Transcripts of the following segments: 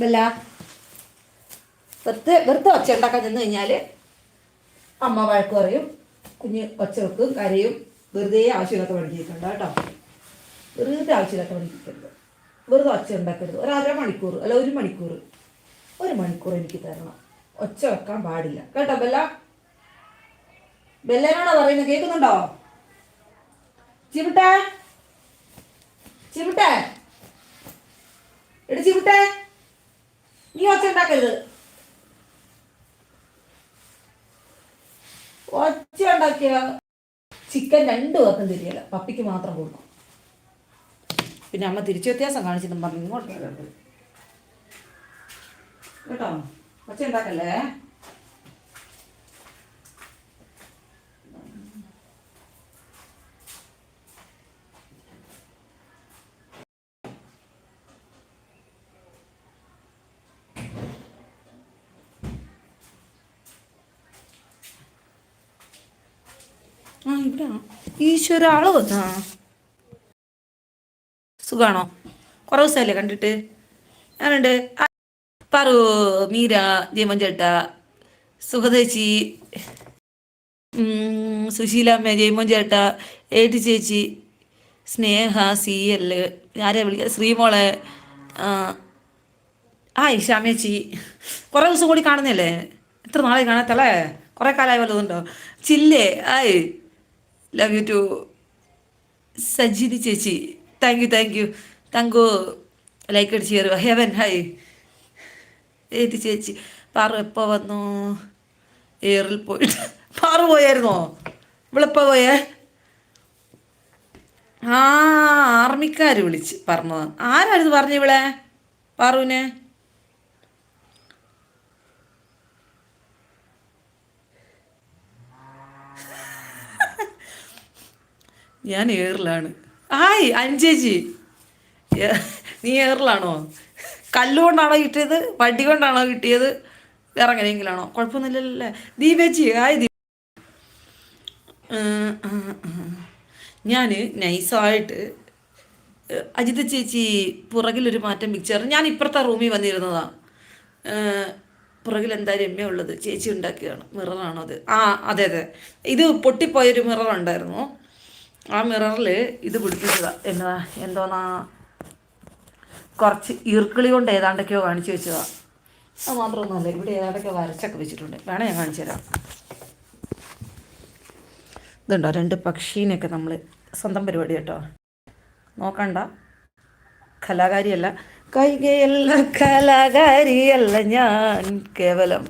Bella വെറുതെ വെറുതെ ഒച്ച ഉണ്ടാക്കാൻ ചെന്ന് കഴിഞ്ഞാൽ അമ്മ വഴക്ക് പറയും കുഞ്ഞ് ഒച്ച വെക്കും കരയും വെറുതെ ആവശ്യമില്ലാത്ത പഠിച്ചിട്ടുണ്ട് കേട്ടോ. വെറുതെ ആവശ്യമില്ലാത്ത പഠിക്കരുത് വെറുതെ ഒച്ച ഉണ്ടാക്കരുത്. ഒരു അര മണിക്കൂർ അല്ല ഒരു മണിക്കൂർ ഒരു മണിക്കൂർ എനിക്ക് തരണം. ഒച്ച വെക്കാൻ പാടില്ല. കേട്ടോ ബെല്ല? ബെല്ലനാണോ പറയുന്നത് കേൾക്കുന്നുണ്ടോ? ചിവിട്ടെ ചിവിട്ടെ എടി ചിവിട്ടെ നീ ഒച്ച ഉണ്ടാക്കരുത് ചിക്കൻ രണ്ടു പേർക്കും തിരിയല്ല പപ്പിക്ക് മാത്രം കൊടുക്കും. പിന്നെ അമ്മ തിരിച്ചു വ്യത്യാസം കാണിച്ചെന്നും പറഞ്ഞു ഇങ്ങോട്ട് കേട്ടോ? ഒച്ച ഉണ്ടാക്കല്ലേ ഇവിടെ ഈശ്വര ആൾ വന്നാ. സുഖാണോ? കുറേ ദിവസമല്ലേ കണ്ടിട്ട്? ഞാനുണ്ട്. പറു മീര ജയമൻ ചേട്ട. സുഖതേച്ചി സുശീലാമ്മ ജയമോൻ ചേട്ട. ഏട്ടി ചേച്ചി. സ്നേഹ സി എൽ ആരെയാ വിളിക്കുക ശ്രീമോളെ. ആ, ഇഷാമേച്ചി കുറേ ദിവസം കൂടി കാണുന്നില്ലേ? എത്ര നാളെ കാണാത്തല്ലേ? കുറേ കാലമായി വല്ലതുണ്ടോ ചില്ലേ hi. Love you too Sajini ചേച്ചി thank you thank you thank you like അടിച്ച് കയറുക. ഹെവൻ ഹായ് ഏത് ചേച്ചി? പാറു എപ്പോൾ വന്നു? എയറിൽ പോയിട്ട്. പാറു പോയായിരുന്നോ? ഇവളെപ്പോൾ പോയേ? ആ ആർമിക്കാർ വിളിച്ച് പറഞ്ഞതാണ് ആരായിരുന്നു പറഞ്ഞു ഇവളെ? പാറുവിനെ? ഞാൻ ഏറിലാണ്. ഹായ് അഞ്ചേച്ചി നീ ഏറിലാണോ? കല്ലുകൊണ്ടാണോ കിട്ടിയത്? വടി കൊണ്ടാണോ കിട്ടിയത്? വേറെ എങ്ങനെയെങ്കിലാണോ? കുഴപ്പമൊന്നുമില്ലല്ലേ? ദീപേച്ചി ഹായ് ദീപ ഞാൻ നൈസായിട്ട് അജിത ചേച്ചി പുറകിലൊരു മാറ്റം മിക്സർ ഞാൻ ഇപ്പുറത്തെ റൂമിൽ വന്നിരുന്നതാണ് പുറകിൽ എന്താ രമ്യ ഉള്ളത്. ചേച്ചി ഉണ്ടാക്കിയതാണ്. മിററാണോ അത്? ആ അതെ അതെ. ഇത് പൊട്ടിപ്പോയൊരു മിറർ ഉണ്ടായിരുന്നു. ആ മിററിൽ ഇത് പിടിപ്പിച്ചതാ. എന്നാ എന്തോന്നാ? കുറച്ച് ഈർക്കിളി കൊണ്ട് ഏതാണ്ടൊക്കെയോ കാണിച്ചു വെച്ചതാ. അത് മാത്രമൊന്നുമല്ല ഇവിടെ ഏതാണ്ടൊക്കെ വരച്ചൊക്കെ വെച്ചിട്ടുണ്ട്. വേണേ ഞാൻ കാണിച്ചു തരാം. ഇതുണ്ടോ? രണ്ട് പക്ഷീനെയൊക്കെ നമ്മൾ സ്വന്തം പരിപാടി കേട്ടോ. നോക്കണ്ട. കലാകാരിയല്ല. കൈകയല്ല കലാകാരിയല്ല ഞാൻ കേവലം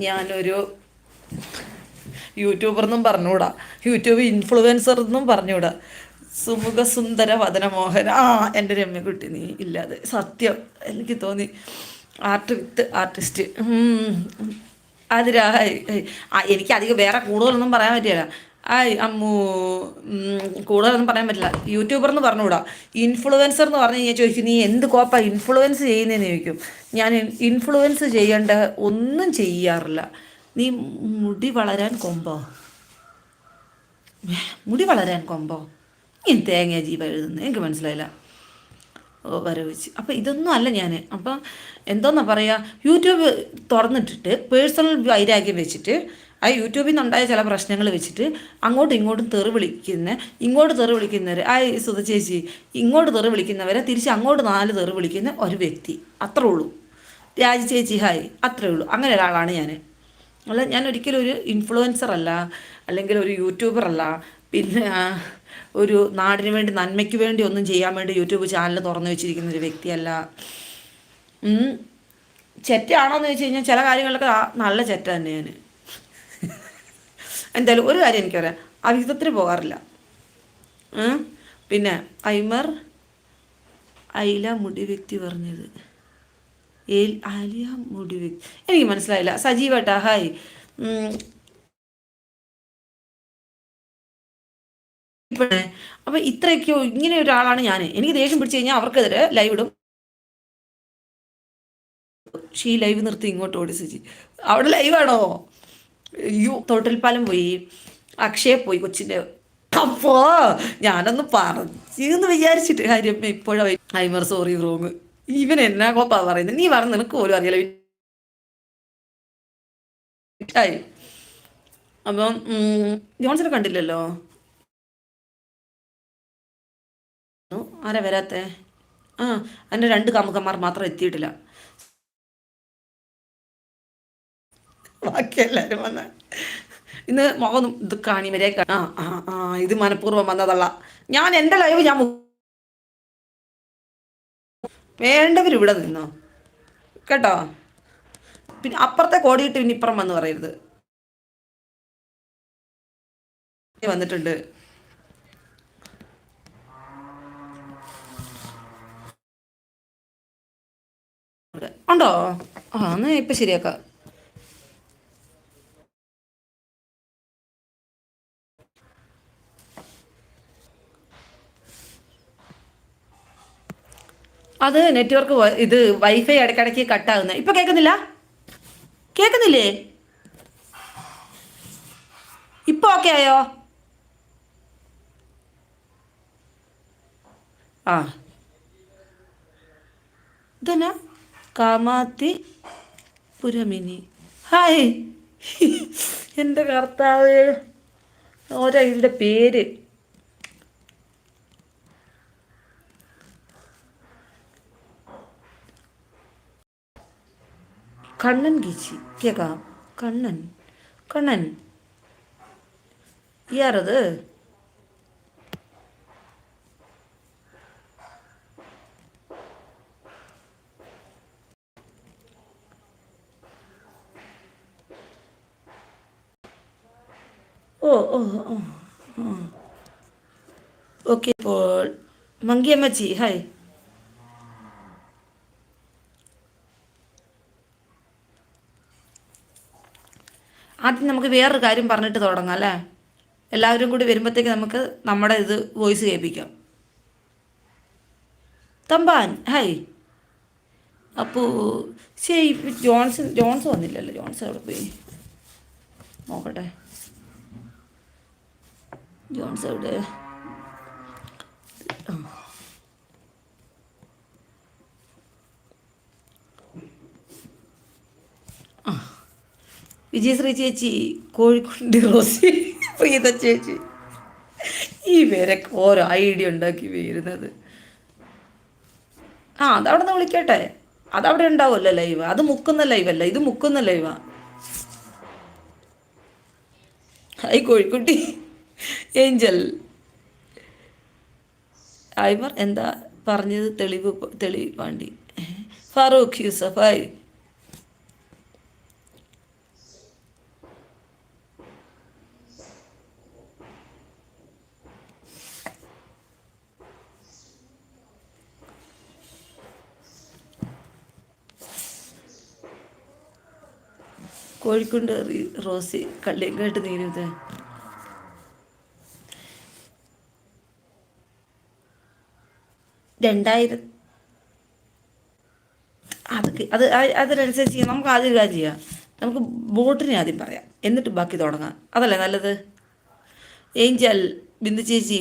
ഞാനൊരു യൂട്യൂബർ എന്നും പറഞ്ഞുകൂടാ. യൂട്യൂബ് ഇൻഫ്ലുവൻസർ എന്നും പറഞ്ഞുകൂടാ. സുന്ദര വദനമോഹൻ. ആ എന്റെ രമ്യക്കുട്ടി നീ ഇല്ലാതെ. സത്യം. എനിക്ക് തോന്നി ആർട്ട് വിത്ത് ആർട്ടിസ്റ്റ് അതിരാ എനിക്ക് അധികം വേറെ കൂടുതലൊന്നും പറയാൻ പറ്റില്ല. ആയ് അമ്മു. കൂടുതലൊന്നും പറയാൻ പറ്റില്ല. യൂട്യൂബർ എന്ന് പറഞ്ഞുകൂടാ. ഇൻഫ്ലുവൻസർ എന്ന് പറഞ്ഞു കഴിഞ്ഞാൽ ചോദിക്കും നീ എന്ത് കോപ്പ ഇൻഫ്ലുവൻസ് ചെയ്യുന്നതെന്ന് ചോദിക്കും. ഞാൻ ഇൻഫ്ലുവൻസ് ചെയ്യേണ്ട ഒന്നും ചെയ്യാറില്ല. നീ മുടി വളരാൻ കൊമ്പോ? മുടി വളരാൻ കൊമ്പോ? ഇനി തേങ്ങ ജീവ എഴുതുന്നത് എനിക്ക് മനസ്സിലായില്ല. വരവിച്ച്. അപ്പം ഇതൊന്നും അല്ല ഞാൻ അപ്പം എന്തോന്നാ പറയുക യൂട്യൂബ് തുറന്നിട്ടിട്ട് പേഴ്സണൽ വൈരാഗ്യം വെച്ചിട്ട് ആ യൂട്യൂബിൽ നിന്നുണ്ടായ ചില പ്രശ്നങ്ങൾ വെച്ചിട്ട് അങ്ങോട്ടും ഇങ്ങോട്ടും തെറി വിളിക്കുന്ന ഇങ്ങോട്ട് തെറി വിളിക്കുന്നവർ ആ സുധ ചേച്ചി ഇങ്ങോട്ട് തെറി വിളിക്കുന്നവരെ തിരിച്ച് അങ്ങോട്ട് നാല് തെറി വിളിക്കുന്ന ഒരു വ്യക്തി. അത്രേ ഉള്ളൂ. രാജി ചേച്ചി ഹായ്. അത്രേ ഉള്ളൂ. അങ്ങനെ ഒരാളാണ് ഞാൻ അല്ല ഞാൻ ഒരിക്കലും ഒരു ഇൻഫ്ലുവൻസർ അല്ല അല്ലെങ്കിൽ ഒരു യൂട്യൂബർ അല്ല. പിന്നെ ഒരു നാടിന് വേണ്ടി നന്മയ്ക്ക് വേണ്ടി ഒന്നും ചെയ്യാൻ വേണ്ടി യൂട്യൂബ് ചാനൽ തുറന്നു വെച്ചിരിക്കുന്ന ഒരു വ്യക്തിയല്ല. ചെറ്റാണോന്ന് ചോദിച്ചു കഴിഞ്ഞാൽ ചില കാര്യങ്ങളൊക്കെ നല്ല ചെറ്റ തന്നെ ഞാൻ എന്തായാലും ഒരു കാര്യം എനിക്ക് എനിക്കറിയാം അവിഹിതത്തിന് പോകാറില്ല. പിന്നെ ഐമർ ഐല മുടി വ്യക്തി പറഞ്ഞത്. ആലിയ മുടി എനിക്ക് മനസ്സിലായില്ല. സജീവട്ടാ ഹായ്. അപ്പൊ ഇത്രയൊക്കെയോ ഇങ്ങനെ ഒരാളാണ് ഞാൻ എനിക്ക് ദേഷ്യം പിടിച്ചു കഴിഞ്ഞാൽ അവർക്കെതിരെ ലൈവ് ഇടും. ഷീ ലൈവ് നിർത്തി ഇങ്ങോട്ട് ഓടി സജി. അവിടെ ലൈവാണോ അയ്യോ തോട്ടിൽപ്പാലം പോയി. അക്ഷയ പോയി കൊച്ചിന്റെ അപ്പോ ഞാനൊന്ന് പറഞ്ഞു എന്ന് വിചാരിച്ചിട്ട്. കാര്യം ഇപ്പോഴാ ഐമർ സോറി റോങ് ഇവൻ എന്നാ കോപ്പാ പറയുന്നത് നീ പറഞ്ഞ നിനക്ക് പോലും അറിയില്ല. അപ്പം ജോൺസനെ കണ്ടില്ലല്ലോ? ആരാ വരാത്തെ? ആ അതിന്റെ രണ്ട് കാമുകന്മാർ മാത്രം എത്തിയിട്ടില്ല. ബാക്കി എല്ലാവരും വന്ന ഇന്ന് മുഖം ഇത് വരെ ആ ആ ആ ഇത് മനഃപൂർവം വന്നതല്ല. ഞാൻ എന്റെ ലൈവ് ഞാൻ വേണ്ടവർ ഇവിടെ നിന്നോ? കേട്ടോ? പിന്നെ അപ്പുറത്തെ കോടിയിട്ട് പിന്നെ ഇപ്പുറം വന്ന് പറയരുത്. വന്നിട്ടുണ്ട്. ഉണ്ടോ? ആ എന്നാ ഇപ്പൊ ശരിയാക്കാം. അത് നെറ്റ്വർക്ക് ഇത് വൈഫൈ ഇടയ്ക്കിടയ്ക്ക് കട്ടാകുന്ന ഇപ്പൊ കേൾക്കുന്നില്ല? കേൾക്കുന്നില്ലേ? ഇപ്പൊ ഓക്കെ ആയോ? ആ. ഇതന്നെ? കാമാത്തി പുരമിനി. ഹായ്. എന്റെ കർത്താവ്. ഓരോ ഇതിന്റെ പേര്. കണ്ണൻ ഗീച്ചി കേൾക്കാം കണ്ണൻ കണ്ണൻ ഇയാറത് ഓ ഓ ഓ ഓക്കെ ഇപ്പോൾ മങ്കിയമ്മച്ചി ഹായ് ആദ്യം നമുക്ക് വേറൊരു കാര്യം പറഞ്ഞിട്ട് തുടങ്ങാം അല്ലേ? എല്ലാവരും കൂടി വരുമ്പോഴത്തേക്ക് നമുക്ക് നമ്മുടെ ഇത് വോയിസ് കേൾപ്പിക്കാം. തമ്പാൻ ഹൈ. അപ്പോൾ ശരി ജോൺസൺ ജോൺസ് വന്നില്ലല്ലോ ജോൺസൺ അവിടെ പോയി? നോക്കട്ടെ. ജോൺസ് എവിടെ? വിജയശ്രീ ചേച്ചി കോഴിക്കോട് റോസി പ്രീത ചേച്ചി. വരെ ഓരോ ഐഡിയ ഉണ്ടാക്കി വരുന്നത്. ആ അതവിടെ നിന്ന് വിളിക്കട്ടെ. അതവിടെ ഉണ്ടാവുമല്ലോ ലൈവ്. അത് മുക്കുന്ന ലൈവല്ല ഇത് മുക്കുന്ന ലൈവാ. ഹായ് കോഴിക്കുട്ടി. ഏഞ്ചൽ. ഐവർ എന്താ പറഞ്ഞത്? തെളിവ് തെളിവാണ്ടി. ഫാറൂഖ് യൂസഫ് ഹായ്. കോഴിക്കോട് റോസി കള്ളിയങ്കായിട്ട് നീരുത് രണ്ടായിരം അതൊക്കെ അത് അതിനനുസരിച്ച് നമുക്ക് ആദ്യം കാര്യം ചെയ്യാം. നമുക്ക് ബോട്ടിനെ ആദ്യം പറയാം. എന്നിട്ട് ബാക്കി തുടങ്ങാം. അതല്ലേ നല്ലത്? ഏഞ്ചൽ ബിന്ദു ചേച്ചി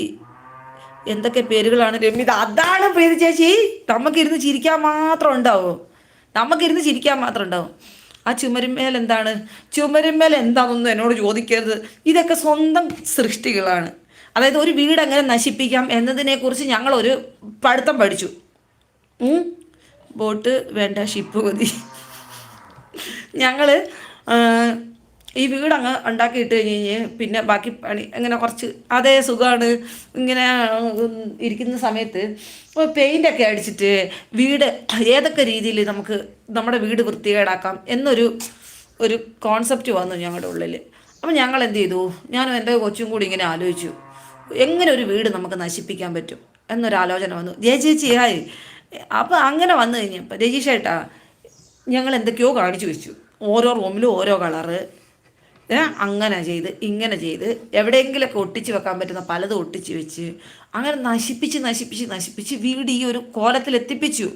എന്തൊക്കെ പേരുകളാണ്? രമ്യത അതാണ് പ്രീതി ചേച്ചി. നമുക്കിരുന്ന് ചിരിക്കാൻ മാത്രം ഉണ്ടാവും. നമുക്കിരുന്ന് ചിരിക്കാൻ മാത്രം ഉണ്ടാവും. ആ ചുമരുമേൽ എന്താണ്? ചുമരുമേൽ എന്താണെന്നൊന്നും എന്നോട് ചോദിക്കരുത്. ഇതൊക്കെ സ്വന്തം സൃഷ്ടികളാണ്. അതായത് ഒരു വീട് എങ്ങനെ നശിപ്പിക്കാം എന്നതിനെക്കുറിച്ച് ഞങ്ങളൊരു പഠിത്തം പഠിച്ചു. ബോട്ട് വേണ്ട ഷിപ്പ് മതി. ഞങ്ങൾ ഈ വീട് അങ്ങ് ഉണ്ടാക്കിയിട്ട് കഴിഞ്ഞ് കഴിഞ്ഞ് പിന്നെ ബാക്കി പണി അങ്ങനെ കുറച്ച് അതേ സുഖമാണ് ഇങ്ങനെ ഇരിക്കുന്ന സമയത്ത് പെയിന്റൊക്കെ അടിച്ചിട്ട് വീട് ഏതൊക്കെ രീതിയിൽ നമുക്ക് നമ്മുടെ വീട് വൃത്തികേടാക്കാം എന്നൊരു ഒരു കോൺസെപ്റ്റ് വന്നു ഞങ്ങളുടെ ഉള്ളിൽ അപ്പം ഞങ്ങൾ എന്ത് ചെയ്തു? ഞാനും എന്റെ കൊച്ചും കൂടി ഇങ്ങനെ ആലോചിച്ചു. എങ്ങനെ ഒരു വീട് നമുക്ക് നശിപ്പിക്കാൻ പറ്റും എന്നൊരു എന്നൊരാലോചന വന്നു. ജയ ചേച്ചി ഹായ്. അപ്പോൾ അങ്ങനെ വന്നു കഴിഞ്ഞപ്പോൾ രജീഷേട്ടാ ഞങ്ങൾ എന്തൊക്കെയോ കാണിച്ചു വെച്ചു. ഓരോ റൂമിലും ഓരോ കളറ് അങ്ങനെ ചെയ്ത് ഇങ്ങനെ ചെയ്ത് എവിടെയെങ്കിലൊക്കെ ഒട്ടിച്ച് വെക്കാൻ പറ്റുന്ന പലതും ഒട്ടിച്ച് വെച്ച് അങ്ങനെ നശിപ്പിച്ച് നശിപ്പിച്ച് നശിപ്പിച്ച് വീട് ഈ ഒരു കോലത്തിൽ എത്തിപ്പിച്ചു.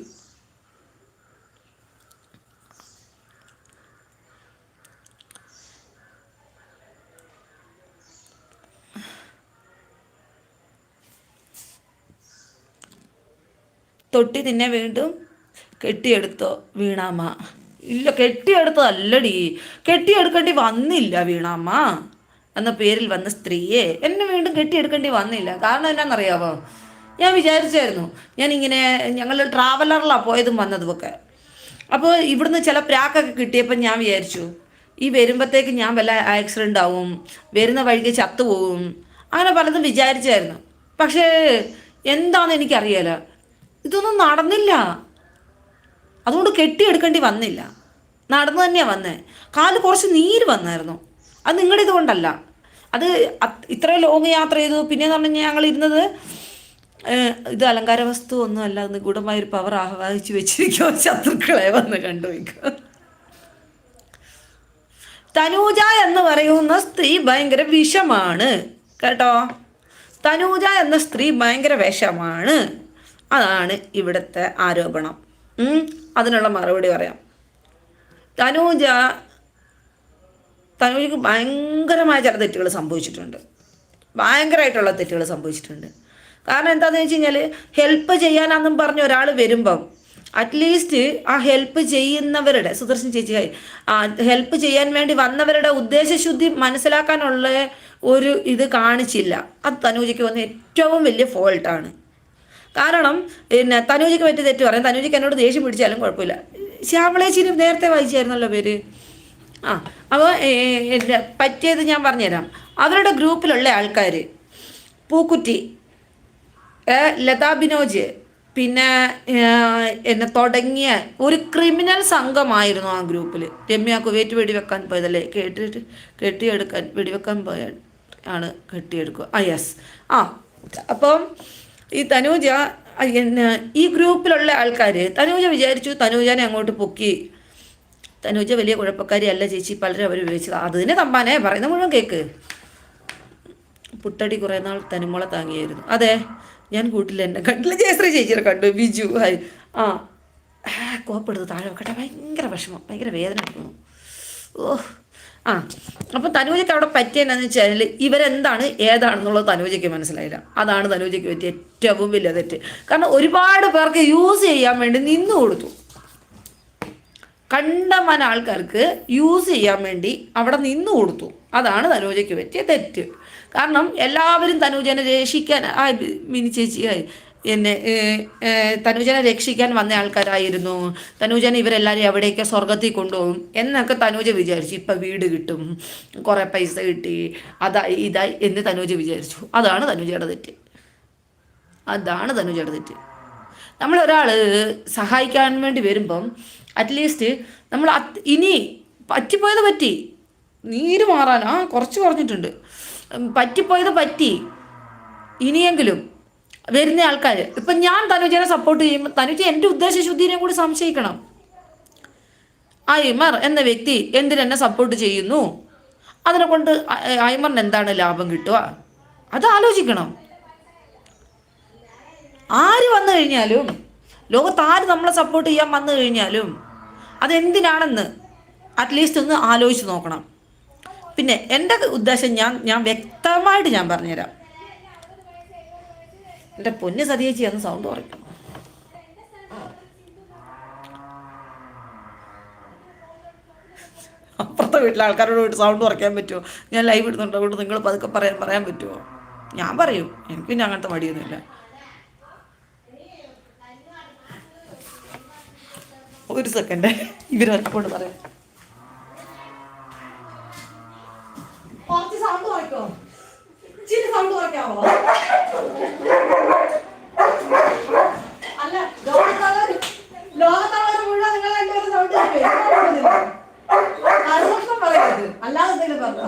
തൊട്ടി നിന്നെ വീണ്ടും കെട്ടിയെടുത്തോ വീണാമ്മ ഇല്ല കെട്ടിയെടുത്തതല്ലടി. കെട്ടിയെടുക്കേണ്ടി വന്നില്ല വീണാമ്മ എന്ന പേരിൽ വന്ന സ്ത്രീയെ. എന്നെ വീണ്ടും കെട്ടിയെടുക്കേണ്ടി വന്നില്ല. കാരണം എന്നാണെന്നറിയാവോ ഞാൻ വിചാരിച്ചായിരുന്നു ഞാൻ ഇങ്ങനെ ഞങ്ങൾ ട്രാവലറിലാണ് പോയതും വന്നതും ഒക്കെ അപ്പോൾ ഇവിടുന്ന് ചില പ്രാക്കൊക്കെ കിട്ടിയപ്പോൾ ഞാൻ വിചാരിച്ചു ഈ വരുമ്പോഴത്തേക്ക് ഞാൻ വല്ല ആക്സിഡന്റ് ആവും വരുന്ന വഴിക്ക് ചത്തുപോകും അങ്ങനെ പലതും വിചാരിച്ചായിരുന്നു. പക്ഷേ എന്താണെന്ന് എനിക്കറിയാല ഇതൊന്നും നടന്നില്ല. അതുകൊണ്ട് കെട്ടിയെടുക്കേണ്ടി വന്നില്ല. നടന്നു തന്നെയാണ് വന്നത് കാൽ കുറച്ച് നീര് വന്നായിരുന്നു. അത് നിങ്ങളുടെ ഇതുകൊണ്ടല്ല. അത് ഇത്ര ലോങ് യാത്ര ചെയ്തു. പിന്നെയെന്ന് പറഞ്ഞു കഴിഞ്ഞാൽ ഞങ്ങൾ ഇരുന്നത് ഇത് അലങ്കാര വസ്തു ഒന്നും അല്ല നിഗൂഢമായൊരു പവർ ആഹ്വാനിച്ച് വെച്ചിരിക്കുമോ ശത്രുക്കളെ വന്ന് കണ്ടുപോയിക്കോ തനൂജ എന്ന് പറയുന്ന സ്ത്രീ ഭയങ്കര വിഷമാണ്. കേട്ടോ? തനൂജ എന്ന സ്ത്രീ ഭയങ്കര വിഷമാണ്. അതാണ് ഇവിടുത്തെ ആരോപണം. അതിനുള്ള മറുപടി പറയാം. തനൂജ തനൂജക്ക് ഭയങ്കരമായ ചില തെറ്റുകൾ സംഭവിച്ചിട്ടുണ്ട്. ഭയങ്കരമായിട്ടുള്ള തെറ്റുകൾ സംഭവിച്ചിട്ടുണ്ട്. കാരണം എന്താണെന്ന് വെച്ച് കഴിഞ്ഞാൽ ഹെൽപ്പ് ചെയ്യാനാന്നും പറഞ്ഞ് ഒരാൾ വരുമ്പം അറ്റ്ലീസ്റ്റ് ആ ഹെൽപ്പ് ചെയ്യുന്നവരുടെ സുദർശൻ ചേച്ചി ആ ഹെൽപ്പ് ചെയ്യാൻ വേണ്ടി വന്നവരുടെ ഉദ്ദേശശുദ്ധി മനസ്സിലാക്കാനുള്ള ഒരു ഇത് കാണിച്ചില്ല. അത് തനൂജയ്ക്ക് വന്ന ഏറ്റവും വലിയ ഫോൾട്ടാണ് കാരണം പിന്നെ തനൂജിക്ക് പറ്റിയ തെറ്റ് പറയാം. തനൂജിക്ക് എന്നോട് ദേഷ്യം പിടിച്ചാലും കുഴപ്പമില്ല. ശ്യാമളേച്ചിന് നേരത്തെ വായിച്ചായിരുന്നല്ലോ പേര്? ആ അപ്പോൾ പറ്റിയത് ഞാൻ പറഞ്ഞുതരാം. അവരുടെ ഗ്രൂപ്പിലുള്ള ആൾക്കാർ പൂക്കുറ്റി ലതാ ബിനോജ് പിന്നെ എന്നെ തുടങ്ങിയ ഒരു ക്രിമിനൽ സംഘമായിരുന്നു ആ ഗ്രൂപ്പിൽ രമ്യ കുവൈറ്റ് വെടിവെക്കാൻ പോയതല്ലേ? കേട്ടിട്ട് കെട്ടിയെടുക്കാൻ വെടിവെക്കാൻ പോയ ആണ് കെട്ടിയെടുക്കുക. ആ യെസ് ആ അപ്പം ഈ തനൂജ ഈ ഗ്രൂപ്പിലുള്ള ആൾക്കാർ തനൂജ വിചാരിച്ചു തനൂജനെ അങ്ങോട്ട് പൊക്കി. തനൂജ വലിയ കുഴപ്പക്കാരി അല്ല ചേച്ചി പലരും അവർ ഉപയോഗിച്ചത് അതിന് തമ്പാനേ പറയുന്ന മുഴുവൻ കേക്ക്. പുട്ടടി കുറേ നാൾ തനിമുള താങ്ങിയായിരുന്നു. അതെ ഞാൻ കൂട്ടിൽ എന്നെ. കണ്ടില്ല ജയശ്രീ ചേച്ചിയെ കണ്ടു. ബിജു ഹായ് ആ, കോപ്പെടുത്ത് താഴെ വെക്കട്ടെ. ഭയങ്കര വിഷമം. ഭയങ്കര വേദന എടുക്കുന്നു ആ അപ്പം തനൂജയ്ക്ക് അവിടെ പറ്റിയെന്നു വെച്ചാൽ ഇവരെന്താണ് ഏതാണെന്നുള്ളത് തനൂജയ്ക്ക് മനസ്സിലായില്ല. അതാണ് തനൂജയ്ക്ക് പറ്റിയ ഏറ്റവും വലിയ തെറ്റ്. കാരണം ഒരുപാട് പേർക്ക് യൂസ് ചെയ്യാൻ വേണ്ടി നിന്നു കൊടുത്തു. കണ്ടമാന ആൾക്കാർക്ക് യൂസ് ചെയ്യാൻ വേണ്ടി അവിടെ നിന്നു കൊടുത്തു. അതാണ് തനൂജയ്ക്ക് പറ്റിയ തെറ്റ്. കാരണം എല്ലാവരും തനൂജനെ രക്ഷിക്കാൻ ആ മിനി ചേച്ചി ആ, ഏ, ഏ, രക്ഷിക്കാൻ വന്ന ആൾക്കാരായിരുന്നു. തനുജൻ ഇവരെല്ലാവരും എവിടെയൊക്കെ സ്വർഗത്തിൽ കൊണ്ടുപോകും എന്നൊക്കെ തനുജ വിചാരിച്ചു. ഇപ്പം വീട് കിട്ടും കുറേ പൈസ കിട്ടി അതായി ഇതായി എന്ന് തനുജ വിചാരിച്ചു. അതാണ് തനുജയുടെ തെറ്റ്. അതാണ് തനുജയുടെ തെറ്റ്. നമ്മളൊരാൾ സഹായിക്കാൻ വേണ്ടി വരുമ്പം അറ്റ്ലീസ്റ്റ് നമ്മൾ ഇനി പറ്റിപ്പോയത് പറ്റി. നീര് മാറാൻ ആ കുറച്ച് കുറഞ്ഞിട്ടുണ്ട്. പറ്റിപ്പോയത് പറ്റി. ഇനിയെങ്കിലും വരുന്ന ആൾക്കാർ ഇപ്പം ഞാൻ തനുജനെ സപ്പോർട്ട് ചെയ്യുമ്പോൾ തനുജ എന്റെ ഉദ്ദേശശുദ്ധിനെ കൂടി സംശയിക്കണം. ഐമർ എന്ന വ്യക്തി എന്തിനെന്നെ സപ്പോർട്ട് ചെയ്യുന്നു? അതിനെ കൊണ്ട് അയ്മറിന് എന്താണ് ലാഭം കിട്ടുക? അത് ആലോചിക്കണം. ആര് വന്നു കഴിഞ്ഞാലും ലോകത്ത് ആര് നമ്മളെ സപ്പോർട്ട് ചെയ്യാൻ വന്നു കഴിഞ്ഞാലും അതെന്തിനാണെന്ന് അറ്റ്ലീസ്റ്റ് ഒന്ന് ആലോചിച്ച് നോക്കണം. പിന്നെ എന്റെ ഉദ്ദേശം ഞാൻ ഞാൻ വ്യക്തമായിട്ട് ഞാൻ പറഞ്ഞുതരാം. എന്റെ പൊന്ന് സതിയേച്ചി ഒന്ന് സൗണ്ട് കുറയ്ക്കും അപ്പുറത്തെ വീട്ടിലെ ആൾക്കാരോട് പോയിട്ട് സൗണ്ട് കുറയ്ക്കാൻ പറ്റുമോ ഞാൻ ലൈവ് ഇടുന്നുണ്ട് അതുകൊണ്ട് നിങ്ങൾ പതുക്കെ പറയാൻ പറയാൻ പറ്റുമോ ഞാൻ പറയും എനിക്ക് പിന്നെ അങ്ങനത്തെ മടിയൊന്നുമില്ല. ഒരു സെക്കൻഡ് ഇവരൊക്കെ കൊണ്ട് പറയാം കുറച്ച് സൗണ്ട് കുറയ്ക്കോ ഇച്ചിരി സൗണ്ട് കുറയ്ക്കാവോ അല്ല ലോകത്തുള്ളവർ ലോകത്തുള്ളവർ മുഴുവൻ നിങ്ങൾ രണ്ടുപേരും സൗണ്ട് കുറയ്ക്കും അതൊന്നും പറയരുത് അല്ലാതെ എന്തെങ്കിലും പറഞ്ഞോ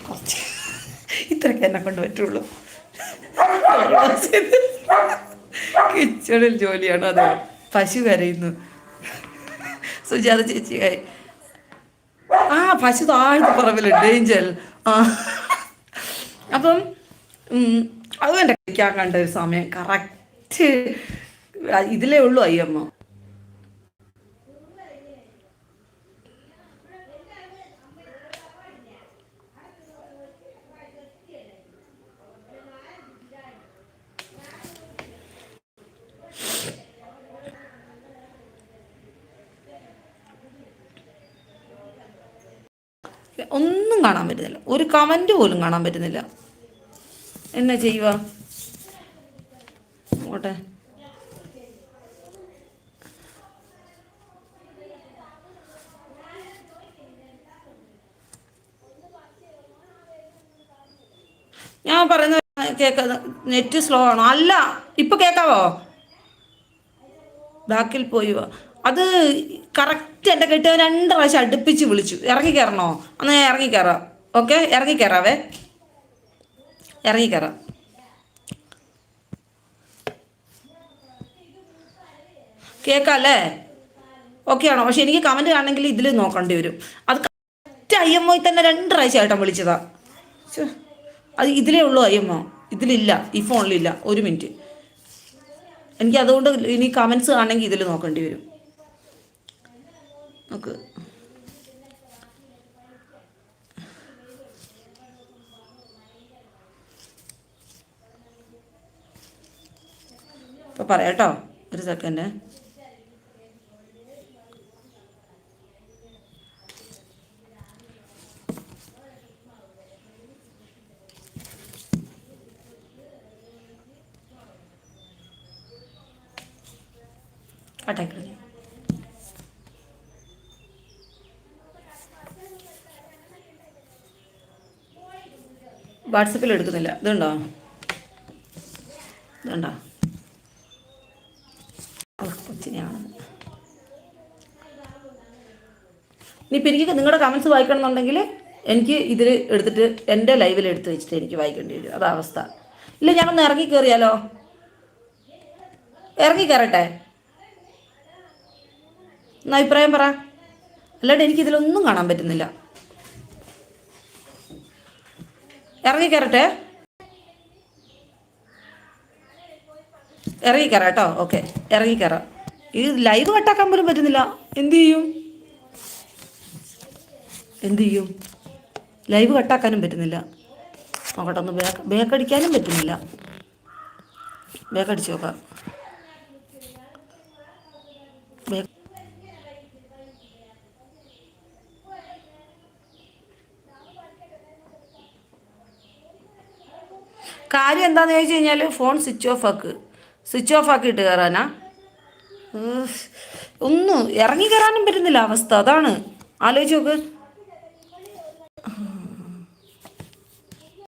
കുറച്ച് ഇത്രയൊക്കെ എന്നെ കൊണ്ട് പറ്റുള്ളൂ കിച്ചണിൽ ജോലിയാണ് അതെ. പശു കരയുന്നു. സുജാത ചേച്ചിയായി ആ പശു താഴ്ത്ത് പറമ്പിലുണ്ട് ഏഞ്ചൽ. ആ. അപ്പം അതും എന്റെ കഴിക്കാൻ കണ്ട ഒരു സമയം. കറക്റ്റ് ഇതിലേ ഉള്ളൂ അയ്യമ്മ. ഒന്നും കാണാൻ പറ്റുന്നില്ല. ഒരു കമന്റ് പോലും കാണാൻ പറ്റുന്നില്ല. എന്നാ ചെയ്യുക? ഓട്ടെ ഞാൻ പറയുന്ന കേൾക്ക നെറ്റ് സ്ലോ ആണോ? അല്ല ഇപ്പൊ കേൾക്കാവോ? ബാക്കിൽ പോയി. അത് കറക്റ്റ് എന്റെ കെട്ടിയവൻ രണ്ട് പ്രാവശ്യം അടുപ്പിച്ച് വിളിച്ചു. ഇറങ്ങി കയറണോ? എന്നാൽ ഞാൻ ഇറങ്ങി കയറാം. ഓക്കെ ഇറങ്ങി കയറാവേ. ഇറങ്ങി കയറാം. കേൾക്കാല്ലേ ഓക്കെ ആണോ? പക്ഷെ എനിക്ക് കമന്റ് കാണണമെങ്കിൽ ഇതിൽ നോക്കേണ്ടി വരും. അത് കറക്റ്റ് ഐ എം ഒ തന്നെ രണ്ട് പ്രാവശ്യമായിട്ടാണ് വിളിച്ചതാ. ശ്ശെ. അത് ഇതിലേ ഉള്ളൂ ഐ എം ഒ ഇതിലില്ല. ഈ ഫോണിലില്ല. ഒരു മിനിറ്റ്. എനിക്ക് അതുകൊണ്ട് ഇനി കമൻസ് കാണണമെങ്കിൽ ഇതിൽ നോക്കേണ്ടി വരും. നോക്ക്. ഇപ്പം പറയാം കേട്ടോ ഒരു സെക്കൻഡ് വാട്സപ്പിൽ എടുക്കുന്നില്ല. ഇതുണ്ടോ? ഇതുണ്ടോ? കൊച്ചിനെയാണ് ഇനിയിപ്പോൾ എനിക്ക് നിങ്ങളുടെ കമൻസ് വായിക്കണം എന്നുണ്ടെങ്കിൽ എനിക്ക് ഇതിൽ എടുത്തിട്ട് എന്റെ ലൈവിൽ എടുത്ത് വെച്ചിട്ട് എനിക്ക് വായിക്കേണ്ടി വരും. അതാ അവസ്ഥ. ഇല്ല ഞാനൊന്ന് ഇറങ്ങി കയറിയാലോ ഇറങ്ങി കയറട്ടെ എന്നാ അഭിപ്രായം പറ. അല്ലാണ്ട് എനിക്കിതിലൊന്നും കാണാൻ പറ്റുന്നില്ല. ഇറങ്ങി കയറട്ടെ? ഇറങ്ങി കയറാം കേട്ടോ. ഓക്കെ. ഇറങ്ങി കയറാം. ഈ ലൈവ് കട്ടാക്കാൻ പോലും പറ്റുന്നില്ല. എന്തു ചെയ്യും? എന്തു ചെയ്യും? ലൈവ് കട്ടാക്കാനും പറ്റുന്നില്ല. നോക്കട്ടെ ഒന്ന് ബേക്ക് ബേക്കടിക്കാനും പറ്റുന്നില്ല. ബേക്കടിച്ച് നോക്കാം ബാക്ക് കാര്യം എന്താണെന്ന് ചോദിച്ചു കഴിഞ്ഞാൽ ഫോൺ സ്വിച്ച് ഓഫ് ആക്ക്. സ്വിച്ച് ഓഫ് ആക്കിയിട്ട് കയറാനാ ഒന്നും ഇറങ്ങി കയറാനും പറ്റുന്നില്ല അവസ്ഥ. അതാണ്. ആലോചിച്ച് നോക്ക്.